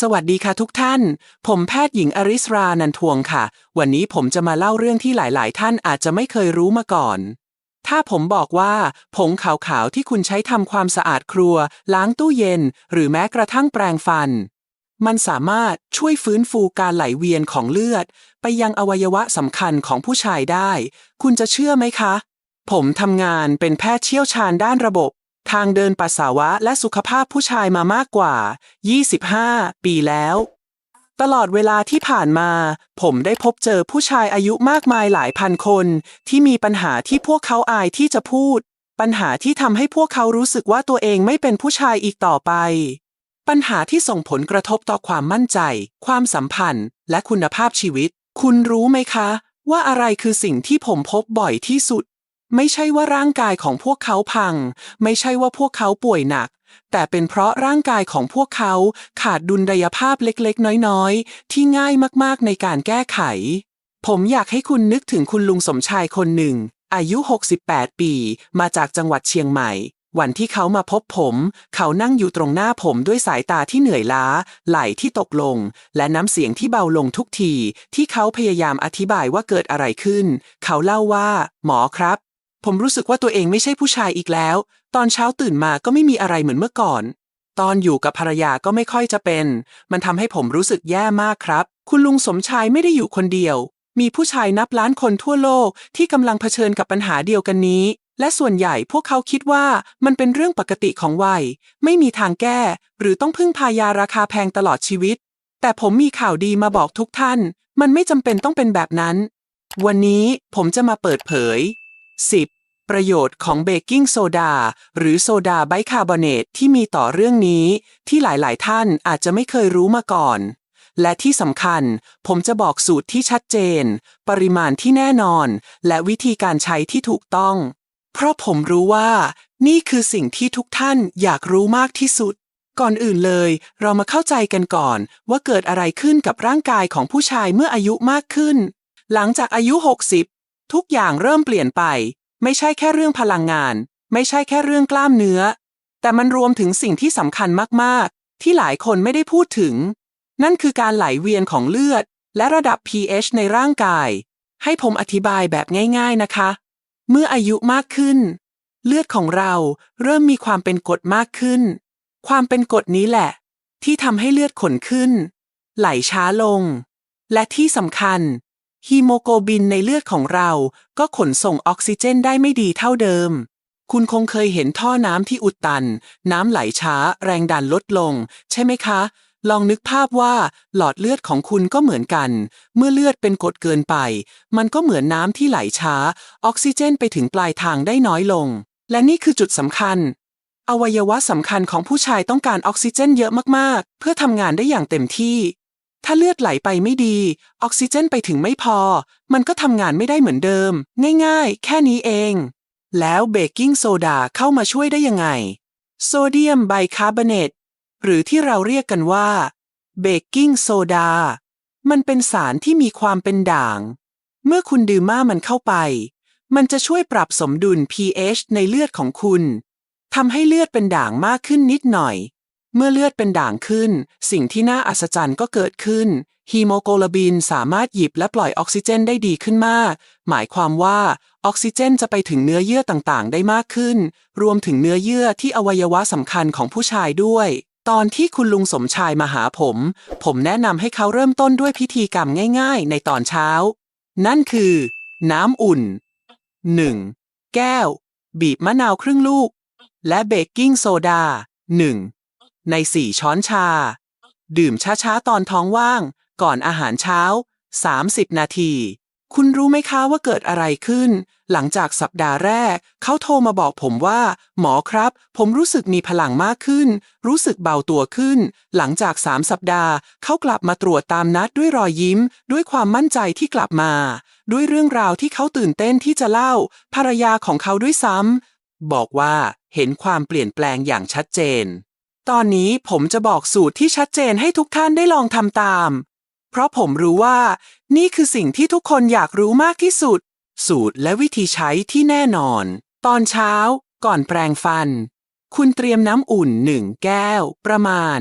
สวัสดีค่ะทุกท่าน ผมแพทย์หญิงอริสรานันทวงค่ะ วันนี้ผมจะมาเล่าเรื่องที่หลาย ๆ ท่านอาจจะไม่เคยรู้มาก่อน ถ้าผมบอกว่าผงขาวๆที่คุณใช้ทำความสะอาดครัว ล้างตู้เย็น หรือแม้กระทั่งแปรงฟัน มันสามารถช่วยฟื้นฟูการไหลเวียนของเลือด ไปยังอวัยวะสำคัญของผู้ชายได้ คุณจะเชื่อไหมคะ ผมทำงานเป็นแพทย์เชี่ยวชาญด้านระบบ ทางเดินปัสสาวะและสุขภาพผู้ชายมามากกว่า 25 ปีแล้ว ตลอดเวลาที่ผ่านมา ผมได้พบเจอผู้ชายอายุมากมายหลายพันคน ที่มีปัญหาที่พวกเขาอายที่จะพูด ปัญหาที่ทำให้พวกเขารู้สึกว่าตัวเองไม่เป็นผู้ชายอีกต่อไป ปัญหาที่ส่งผลกระทบต่อความมั่นใจ ความสัมพันธ์ และคุณภาพชีวิต คุณรู้ไหมคะ ว่าอะไรคือสิ่งที่ผมพบบ่อยที่สุด ไม่ใช่ว่าร่างกายของพวกเขาพัง ไม่ใช่ว่าพวกเขาป่วยหนัก แต่เป็นเพราะร่างกายของพวกเขาขาดดุลยภาพเล็กๆ น้อยๆ ที่ง่ายมากๆในการแก้ไข ผมอยากให้คุณนึกถึงคุณลุงสมชายคนหนึ่ง อายุ 68 ปี มาจากจังหวัดเชียงใหม่ วันที่เขามาพบผม เขานั่งอยู่ตรงหน้าผมด้วยสายตาที่เหนื่อยล้า ไหล่ที่ตกลง และน้ำเสียงที่เบาลงทุกที ที่เขาพยายามอธิบายว่าเกิดอะไรขึ้น เขาเล่าว่า หมอครับ ผมรู้สึกว่าตัวเองไม่ใช่ผู้ชายอีกแล้ว ตอนเช้าตื่นมาก็ไม่มีอะไรเหมือนเมื่อก่อน ตอนอยู่กับภรรยาก็ไม่ค่อยจะเป็น มันทำให้ผมรู้สึกแย่มากครับ คุณลุงสมชายไม่ได้อยู่คนเดียว มีผู้ชายนับล้านคนทั่วโลกที่กำลังเผชิญกับปัญหาเดียวกันนี้ และส่วนใหญ่พวกเขาคิดว่ามันเป็นเรื่องปกติของวัย ไม่มีทางแก้ หรือต้องพึ่งพายาราคาแพงตลอดชีวิต แต่ผมมีข่าวดีมาบอกทุกท่าน มันไม่จำเป็นต้องเป็นแบบนั้น วันนี้ผมจะมาเปิดเผย 10. ประโยชน์ของเบกกิ้งโซดา หรือโซดาไบคาร์บอเนตที่มีต่อเรื่องนี้ ที่หลายๆ ท่านอาจจะไม่เคยรู้มาก่อน และที่สำคัญ ผมจะบอกสูตรที่ชัดเจน ปริมาณที่แน่นอน และวิธีการใช้ที่ถูกต้อง เพราะผมรู้ว่า นี่คือสิ่งที่ทุกท่านอยากรู้มากที่สุด ก่อนอื่นเลย เรามาเข้าใจกันก่อนว่าเกิดอะไรขึ้นกับร่างกายของผู้ชายเมื่ออายุมากขึ้นหลังจากอายุ 60 ทุกอย่างเริ่มเปลี่ยนไป ไม่ใช่แค่เรื่องพลังงาน ไม่ใช่แค่เรื่องกล้ามเนื้อ แต่มันรวมถึงสิ่งที่สำคัญมากๆ ที่หลายคนไม่ได้พูดถึง นั่นคือการไหลเวียนของเลือด และระดับ pH ในร่างกาย ให้ผมอธิบายแบบง่าย ๆนะคะ เมื่ออายุมากขึ้น เลือดของเราเริ่มมีความเป็นกรดมากขึ้น ความเป็นกรดนี้แหละ ที่ทำให้เลือดขนขึ้น ไหลช้าลง และที่สำคัญ ฮีโมโกลบินในเลือดของเราก็ขนส่งออกซิเจนได้ไม่ดีเท่าเดิม คุณคงเคยเห็นท่อน้ำที่อุดตัน น้ำไหลช้า แรงดันลดลง ใช่ไหมคะ ลองนึกภาพว่า หลอดเลือดของคุณก็เหมือนกัน เมื่อเลือดเป็นกรดเกินไป มันก็เหมือนน้ำที่ไหลช้า ออกซิเจนไปถึงปลายทางได้น้อยลง และนี่คือจุดสำคัญ อวัยวะสำคัญของผู้ชายต้องการออกซิเจนเยอะมากๆ เพื่อทำงานได้อย่างเต็มที่ ถ้าเลือดไหลไปไม่ดี ออกซิเจนไปถึงไม่พอ มันก็ทำงานไม่ได้เหมือนเดิม ง่ายๆ แค่นี้เอง แล้วเบกกิ้งโซดาเข้ามาช่วยได้ยังไง โซเดียมไบคาร์บอเนตหรือที่เราเรียกกันว่าเบกกิ้งโซดา มันเป็นสารที่มีความเป็นด่าง เมื่อคุณดื่มม่ามันเข้าไป มันจะช่วยปรับสมดุล pH ในเลือดของคุณทำให้เลือดเป็นด่างมากขึ้นนิดหน่อย เมื่อเลือดเป็นด่างขึ้น สิ่งที่น่าอัศจรรย์ก็เกิดขึ้น ฮีโมโกลบินสามารถหยิบและปล่อยออกซิเจนได้ดีขึ้นมาก หมายความว่าออกซิเจนจะไปถึงเนื้อเยื่อต่างๆ ได้มากขึ้น รวมถึงเนื้อเยื่อที่อวัยวะสำคัญของผู้ชายด้วย ตอนที่คุณลุงสมชายมาหาผม ผมแนะนำให้เขาเริ่มต้นด้วยพิธีกรรมง่าย ๆ ในตอนเช้า นั่นคือ น้ำอุ่น 1. แก้ว บีบมะนาวครึ่งลูก และเบกกิ้งโซดา 1. ใน4ช้อนชา ดื่มช้าๆ ตอนท้องว่าง ก่อนอาหารเช้า 30 นาที คุณรู้ไหมคะว่าเกิดอะไรขึ้น หลังจากสัปดาห์แรก เขาโทรมาบอกผมว่า หมอครับ ผมรู้สึกมีพลังมากขึ้น รู้สึกเบาตัวขึ้น หลังจาก3สัปดาห์ เขากลับมาตรวจตามนัดด้วยรอยยิ้ม ด้วยความมั่นใจที่กลับมา ด้วยเรื่องราวที่เขาตื่นเต้นที่จะเล่า ภรรยาของเขาด้วยซ้ำบอกว่าเห็นความเปลี่ยนแปลงอย่างชัดเจน ตอนนี้ผมจะบอกสูตรที่ชัดเจนให้ทุกท่านได้ลองทำตาม เพราะผมรู้ว่า นี่คือสิ่งที่ทุกคนอยากรู้มากที่สุด สูตรและวิธีใช้ที่แน่นอน ตอนเช้า ก่อนแปรงฟัน คุณเตรียมน้ำอุ่น 1 แก้ว ประมาณ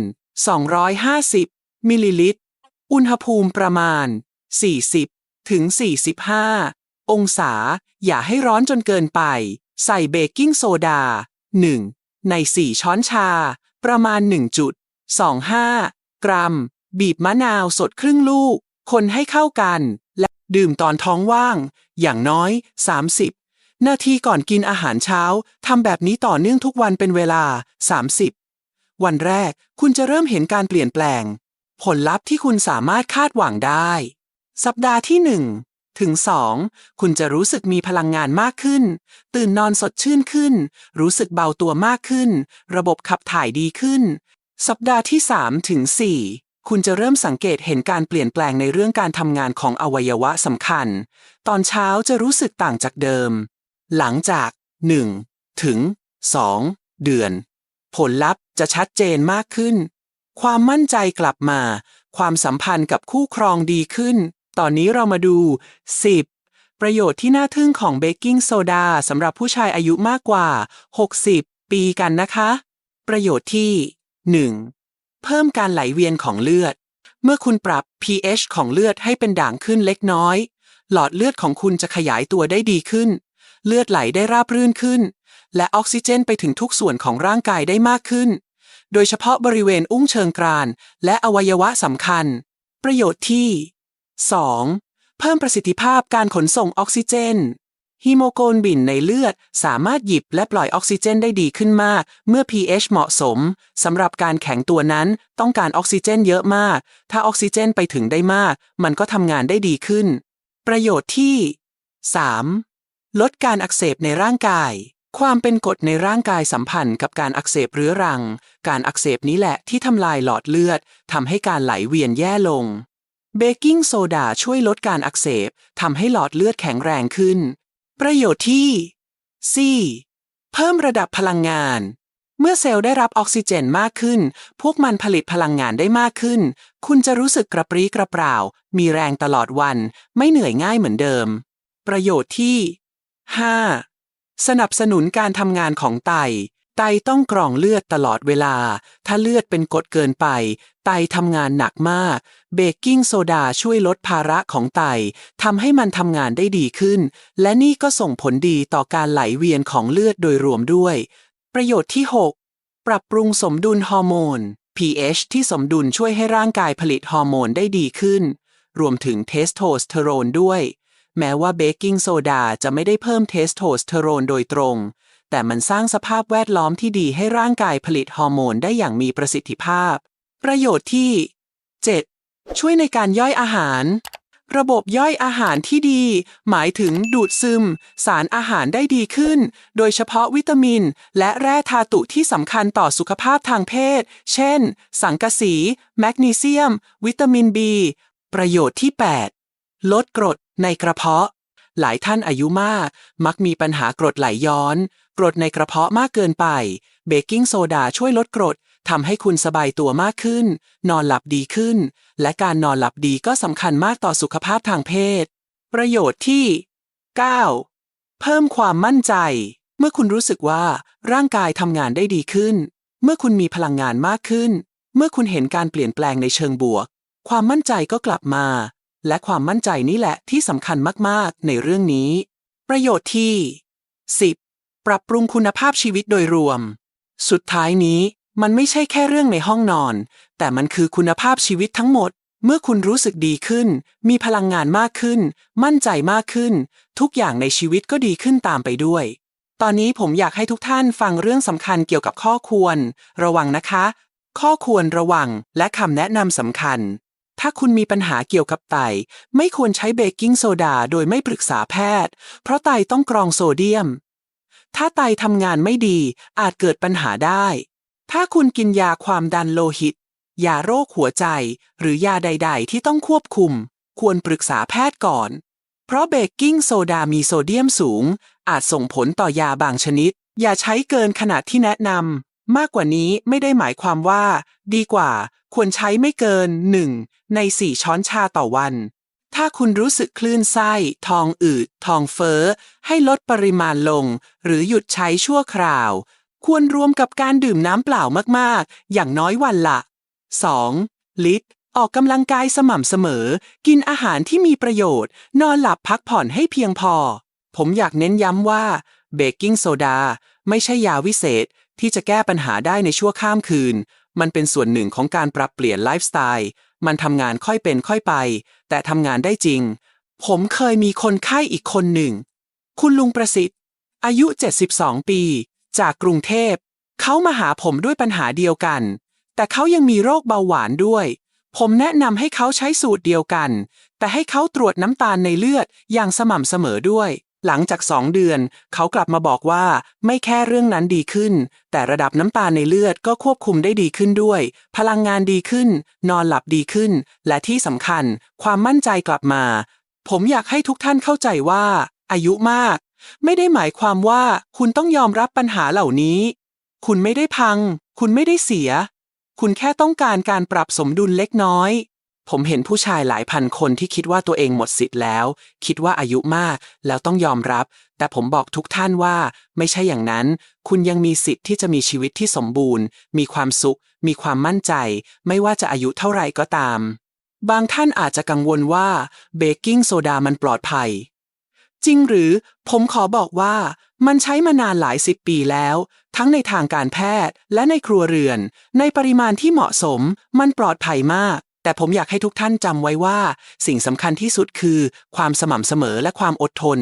250 มิลลิลิตร อุณหภูมิประมาณ 40 ถึง 45 องศา อย่าให้ร้อนจนเกินไป ใส่เบกกิ้งโซดา 1 ใน 4 ช้อนชา ประมาณ 1.25 กรัม บีบมะนาวสดครึ่งลูก คนให้เข้ากัน และดื่มตอนท้องว่าง อย่างน้อย 30 นาทีก่อนกินอาหารเช้าทำแบบนี้ต่อเนื่องทุกวันเป็นเวลา 30 วันแรกคุณจะเริ่มเห็นการเปลี่ยนแปลง ผลลัพธ์ที่คุณสามารถคาดหวังได้ สัปดาห์ที่ 1 ถึง 2 คุณจะรู้สึกมีพลังงานมากขึ้น ตื่นนอนสดชื่นขึ้น รู้สึกเบาตัวมากขึ้น ระบบขับถ่ายดีขึ้น สัปดาห์ที่ 3 ถึง 4 คุณจะเริ่มสังเกตเห็นการเปลี่ยนแปลงในเรื่องการทำงานของอวัยวะสำคัญ ตอนเช้าจะรู้สึกต่างจากเดิม หลังจาก 1 ถึง 2 เดือน ผลลัพธ์จะชัดเจนมากขึ้น ความมั่นใจกลับมา ความสัมพันธ์กับคู่ครองดีขึ้น ตอนนี้เรามาดู 10 ประโยชน์ที่น่าทึ่งของเบกกิ้งโซดาสำหรับผู้ชายอายุมากกว่า 60 ปีกันนะคะ ประโยชน์ที่ 1. เพิ่มการไหลเวียนของเลือด เมื่อคุณปรับ pH ของเลือดให้เป็นด่างขึ้นเล็กน้อย หลอดเลือดของคุณจะขยายตัวได้ดีขึ้น เลือดไหลได้ราบรื่นขึ้น และออกซิเจนไปถึงทุกส่วนของร่างกายได้มากขึ้น โดยเฉพาะบริเวณอุ้งเชิงกราน และอวัยวะสำคัญ ประโยชน์ที่ 2. เพิ่มประสิทธิภาพการขนส่งออกซิเจนฮีโมโกลบินในเลือดสามารถหยิบและปล่อยออกซิเจนได้ดีขึ้นมาก เมื่อ pH เหมาะสม สำหรับการแข็งตัวนั้นต้องการออกซิเจนเยอะมาก ถ้าออกซิเจนไปถึงได้มาก มันก็ทำงานได้ดีขึ้น ประโยชน์ที่ 3. ลดการอักเสบในร่างกาย ความเป็นกรดในร่างกายสัมพันธ์กับการอักเสบเรื้อรัง การอักเสบนี้แหละที่ทำลายหลอดเลือดทำให้การไหลเวียนแย่ลง เบกกิ้งโซดาช่วยลดการอักเสบทำให้หลอดเลือดแข็งแรงขึ้น ประโยชน์ที่ 4. เพิ่มระดับพลังงาน เมื่อเซลล์ได้รับออกซิเจนมากขึ้น พวกมันผลิตพลังงานได้มากขึ้น คุณจะรู้สึกกระปรี้กระเปร่า มีแรงตลอดวัน ไม่เหนื่อยง่ายเหมือนเดิม ประโยชน์ที่ 5. สนับสนุนการทำงานของไต ไตต้องกรองเลือดตลอดเวลา ถ้าเลือดเป็นกรดเกินไป ไตทำงานหนักมาก เบกกิ้งโซดาช่วยลดภาระของไตทำให้มันทำงานได้ดีขึ้น และนี่ก็ส่งผลดีต่อการไหลเวียนของเลือดโดยรวมด้วย ประโยชน์ที่ 6 ปรับปรุงสมดุลฮอร์โมน pH ที่สมดุลช่วยให้ร่างกายผลิตฮอร์โมนได้ดีขึ้น รวมถึงเทสโทสเตอโรนด้วย แม้ว่าเบกกิ้งโซดาจะไม่ได้เพิ่มเทสโทสเตอโรนโดยตรง แต่มันสร้างสภาพแวดล้อมที่ดีให้ร่างกายผลิตฮอร์โมนได้อย่างมีประสิทธิภาพ ประโยชน์ที่ 7. ช่วยในการย่อยอาหาร ระบบย่อยอาหารที่ดี หมายถึงดูดซึม สารอาหารได้ดีขึ้น โดยเฉพาะวิตามิน และแร่ธาตุที่สำคัญต่อสุขภาพทางเพศ เช่น สังกะสี แมกนีเซียม วิตามิน B ประโยชน์ที่ 8 ลดกรดในกระเพาะ หลายท่านอายุมาก มักมีปัญหากรดไหลย้อน กรดในกระเพาะมากเกินไป เบกกิ้งโซดาช่วยลดกรดทำให้คุณสบายตัวมากขึ้น นอนหลับดีขึ้น และการนอนหลับดีก็สำคัญมากต่อสุขภาพทางเพศ ประโยชน์ที่ 9. เพิ่มความมั่นใจ เมื่อคุณรู้สึกว่าร่างกายทำงานได้ดีขึ้น เมื่อคุณมีพลังงานมากขึ้น เมื่อคุณเห็นการเปลี่ยนแปลงในเชิงบวก ความมั่นใจก็กลับมา และความมั่นใจนี่แหละที่สำคัญมากๆ ในเรื่องนี้ ประโยชน์ที่ 10. ปรับปรุงคุณภาพชีวิตโดยรวม สุดท้ายนี้มันไม่ใช่แค่เรื่องในห้องนอน แต่มันคือคุณภาพชีวิตทั้งหมด เมื่อคุณรู้สึกดีขึ้น มีพลังงานมากขึ้น มั่นใจมากขึ้น ทุกอย่างในชีวิตก็ดีขึ้นตามไปด้วย ตอนนี้ผมอยากให้ทุกท่านฟังเรื่องสำคัญเกี่ยวกับข้อควร ระวังนะคะ ข้อควรระวังและคำแนะนำสำคัญ ถ้าคุณมีปัญหาเกี่ยวกับไต ไม่ควรใช้เบกกิ้งโซดาโดยไม่ปรึกษาแพทย์ เพราะไตต้องกรองโซเดียม ถ้าไตทำงานไม่ดีอาจเกิดปัญหาได้ ถ้าคุณกินยาความดันโลหิต ยาโรคหัวใจ หรือยาใด ๆ ที่ต้องควบคุม ควรปรึกษาแพทย์ก่อน เพราะเบกกิ้งโซดามีโซเดียมสูง อาจส่งผลต่อยาบางชนิด อย่าใช้เกินขนาดที่แนะนำ มากกว่านี้ไม่ได้หมายความว่า ดีกว่า ควรใช้ไม่เกิน1ใน4ช้อนชาต่อวัน ถ้าคุณรู้สึกคลื่นไส้ท้องอืดท้องเฟ้อ ให้ลดปริมาณลง หรือหยุดใช้ชั่วคราว ควรรวมกับการดื่มน้ำเปล่ามากๆ อย่างน้อยวันละ 2 ลิตร ออกกำลังกายสม่ำเสมอ กินอาหารที่มีประโยชน์ นอนหลับพักผ่อนให้เพียงพอ ผมอยากเน้นย้ำว่าเบกกิ้งโซดาไม่ใช่ยาวิเศษ ที่จะแก้ปัญหาได้ในชั่วข้ามคืน มันเป็นส่วนหนึ่งของการปรับเปลี่ยนไลฟ์สไตล์ มันทำงานค่อยเป็นค่อยไป แต่ทำงานได้จริง ผมเคยมีคนไข้อีกคนหนึ่ง คุณลุงประสิทธิ์ อายุ 72 ปี จากกรุงเทพ เขามาหาผมด้วยปัญหาเดียวกัน แต่เขายังมีโรคเบาหวานด้วย ผมแนะนำให้เขาใช้สูตรเดียวกัน แต่ให้เขาตรวจน้ำตาลในเลือดอย่างสม่ำเสมอด้วย หลังจากสองเดือน เขากลับมาบอกว่าไม่แค่เรื่องนั้นดีขึ้น แต่ระดับน้ำตาลในเลือดก็ควบคุมได้ดีขึ้นด้วย พลังงานดีขึ้น นอนหลับดีขึ้น และที่สำคัญ ความมั่นใจกลับมา ผมอยากให้ทุกท่านเข้าใจว่า อายุมาก ไม่ได้หมายความว่าคุณต้องยอมรับปัญหาเหล่านี้ คุณไม่ได้พัง คุณไม่ได้เสีย คุณแค่ต้องการการปรับสมดุลเล็กน้อย ผมเห็นผู้ชายหลายพันคนที่คิดว่าตัวเองหมดสิทธิ์แล้ว คิดว่าอายุมากแล้วต้องยอมรับ แต่ผมบอกทุกท่านว่า ไม่ใช่อย่างนั้น คุณยังมีสิทธิ์ที่จะมีชีวิตที่สมบูรณ์ มีความสุข มีความมั่นใจ ไม่ว่าจะอายุเท่าไหร่ก็ตาม บางท่านอาจจะกังวลว่าเบกกิ้งโซดามันปลอดภัย จริงหรือผมขอบอกว่า มันใช้มานานหลายสิบปีแล้ว ทั้งในทางการแพทย์และในครัวเรือน ในปริมาณที่เหมาะสม มันปลอดภัยมาก แต่ผมอยากให้ทุกท่านจำไว้ว่า สิ่งสำคัญที่สุดคือ ความสม่ำเสมอและความอดทน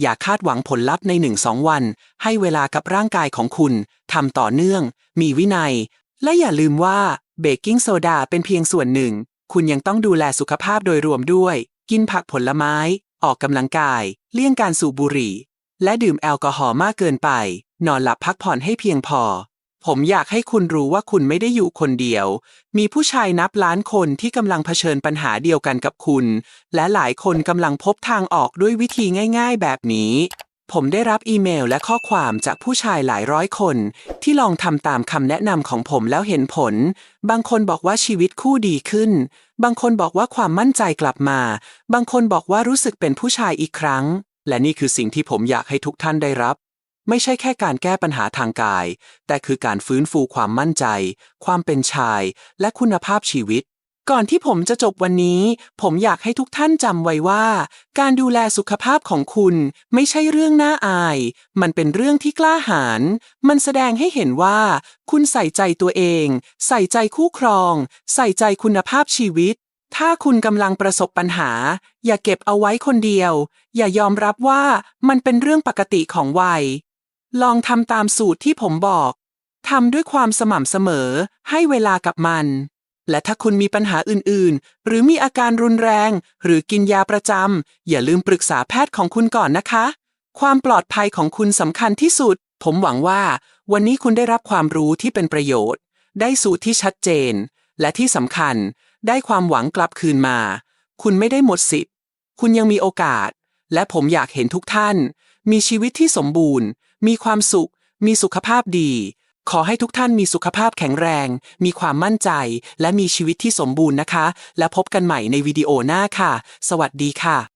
อย่าคาดหวังผลลัพธ์ในหนึ่งสองวัน ให้เวลากับร่างกายของคุณทำต่อเนื่อง มีวินัย และอย่าลืมว่าเบกกิ้งโซดาเป็นเพียงส่วนหนึ่ง คุณยังต้องดูแลสุขภาพโดยรวมด้วย กินผักผลไม้ ออกกำลังกาย เลี่ยงการสูบบุหรี่ และดื่มแอลกอฮอล์มากเกินไป นอนหลับพักผ่อนให้เพียงพอ ผมอยากให้คุณรู้ว่าคุณไม่ได้อยู่คนเดียว มีผู้ชายนับล้านคนที่กำลังเผชิญปัญหาเดียวกันกับคุณ และหลายคนกำลังพบทางออกด้วยวิธีง่ายๆ แบบนี้ ผมได้รับอีเมลและข้อความจากผู้ชายหลายร้อยคน ที่ลองทำตามคำแนะนำของผมแล้วเห็นผล บางคนบอกว่าชีวิตคู่ดีขึ้น บางคนบอกว่าความมั่นใจกลับมา บางคนบอกว่ารู้สึกเป็นผู้ชายอีกครั้ง และนี่คือสิ่งที่ผมอยากให้ทุกท่านได้รับ ไม่ใช่แค่การแก้ปัญหาทางกาย แต่คือการฟื้นฟูความมั่นใจ ความเป็นชาย และคุณภาพชีวิต ก่อนที่ผมจะจบวันนี้ ผมอยากให้ทุกท่านจำไว้ว่า การดูแลสุขภาพของคุณไม่ใช่เรื่องน่าอาย มันเป็นเรื่องที่กล้าหาญ มันแสดงให้เห็นว่า คุณใส่ใจตัวเอง ใส่ใจคู่ครอง ใส่ใจคุณภาพชีวิตถ้าคุณกำลังประสบปัญหา อย่าเก็บเอาไว้คนเดียว อย่ายอมรับว่ามันเป็นเรื่องปกติของวัย ลองทำตามสูตรที่ผมบอก ทำด้วยความสม่ำเสมอ ให้เวลากับมัน และถ้าคุณมีปัญหาอื่นๆ หรือมีอาการรุนแรง หรือกินยาประจำ อย่าลืมปรึกษาแพทย์ของคุณก่อนนะคะ ความปลอดภัยของคุณสำคัญที่สุด ผมหวังว่า วันนี้คุณได้รับความรู้ที่เป็นประโยชน์ ได้สูตรที่ชัดเจน และที่สำคัญ ได้ความหวังกลับคืนมา คุณไม่ได้หมดสิทธิ์ คุณยังมีโอกาส และผมอยากเห็นทุกท่าน มีชีวิตที่สมบูรณ์ มีความสุข มีสุขภาพดี ขอให้ทุกท่านมีสุขภาพแข็งแรง มีความมั่นใจ และมีชีวิตที่สมบูรณ์นะคะ และพบกันใหม่ในวิดีโอหน้าค่ะ สวัสดีค่ะ